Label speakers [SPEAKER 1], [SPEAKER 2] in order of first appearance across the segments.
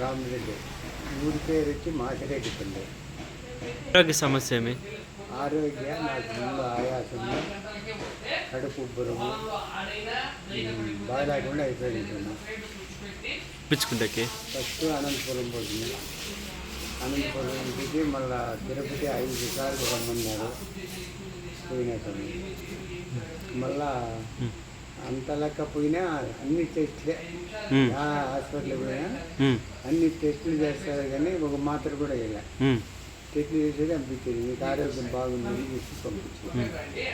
[SPEAKER 1] రామరెడ్డి. ఊరి పేరు వచ్చి మాసిరెడ్డి పిల్లి
[SPEAKER 2] ఆరోగ్య సమస్య ఏమి?
[SPEAKER 1] ఆరోగ్య నాకు ముందు ఆయాసము కడుపు ఉబ్బరము బాగాలేకుండా అయిపోయింటున్నాను
[SPEAKER 2] పిచ్చుకుంటకి?
[SPEAKER 1] ఫస్ట్ అనంతపురం పోతుంది అనంతపురం దిగి మళ్ళా తిరుపతి ఐదు సార్లు రమ్మన్నారు. పోయినట్టు మళ్ళా అంత లెక్క పోయినా అన్ని టెస్ట్లే. హాస్పిటల్ పోయినా అన్ని టెస్టులు చేస్తారు కానీ ఒక మాత్ర కూడా
[SPEAKER 2] ఉమ్.
[SPEAKER 1] టెస్టులు చేసేది పంపించేది మీకు ఆరోగ్యం బాగుందని చెప్పి పంపించేది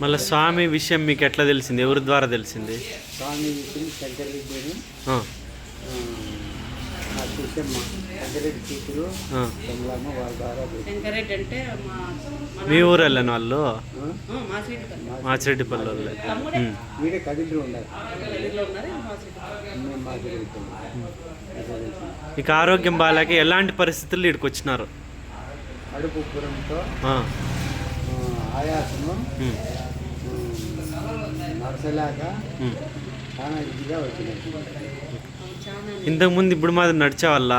[SPEAKER 2] మళ్ళీ స్వామి విషయం మీకు ఎట్లా తెలిసింది? ఎవరి ద్వారా తెలిసింది?
[SPEAKER 1] స్వామి చెప్పింది శంకరెడ్డి
[SPEAKER 2] ఆ,
[SPEAKER 1] శంకరెడ్డి
[SPEAKER 3] అంటే మా
[SPEAKER 2] ఊరు వెళ్ళని వాళ్ళు? మాచిరెడ్డిపల్లి వాళ్ళు.
[SPEAKER 1] వీడే కదిలో ఉన్నారు.
[SPEAKER 2] ఇక ఆరోగ్యం బాగాలేక ఎలాంటి పరిస్థితుల్లో ఇక్కడికి వచ్చినారు?
[SPEAKER 1] అడుపు
[SPEAKER 2] ఆ,
[SPEAKER 1] ఆయాసము
[SPEAKER 2] ఉమ్, ఇంతకుముందు ఇప్పుడు
[SPEAKER 1] మాత్రం నడచలే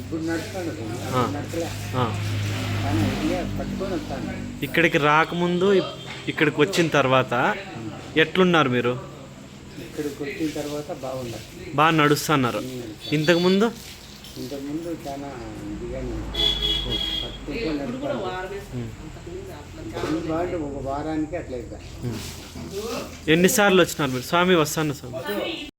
[SPEAKER 1] ఇప్పుడు నడుస్తాను. నడచలే
[SPEAKER 2] ఇక్కడికి రాకముందు ఇక్కడికి వచ్చిన తర్వాత ఎట్లున్నారు మీరు?
[SPEAKER 1] ఇక్కడికి వచ్చిన తర్వాత బాగుండదు
[SPEAKER 2] బాగా నడుస్తున్నారు. ఇంతకుముందు?
[SPEAKER 1] ఇంతకుముందు చాలా ఒక వారానికి అట్లా అవుతా
[SPEAKER 2] ఎన్నిసార్లు వచ్చినారు మీరు? స్వామి వస్తాను స్వామి.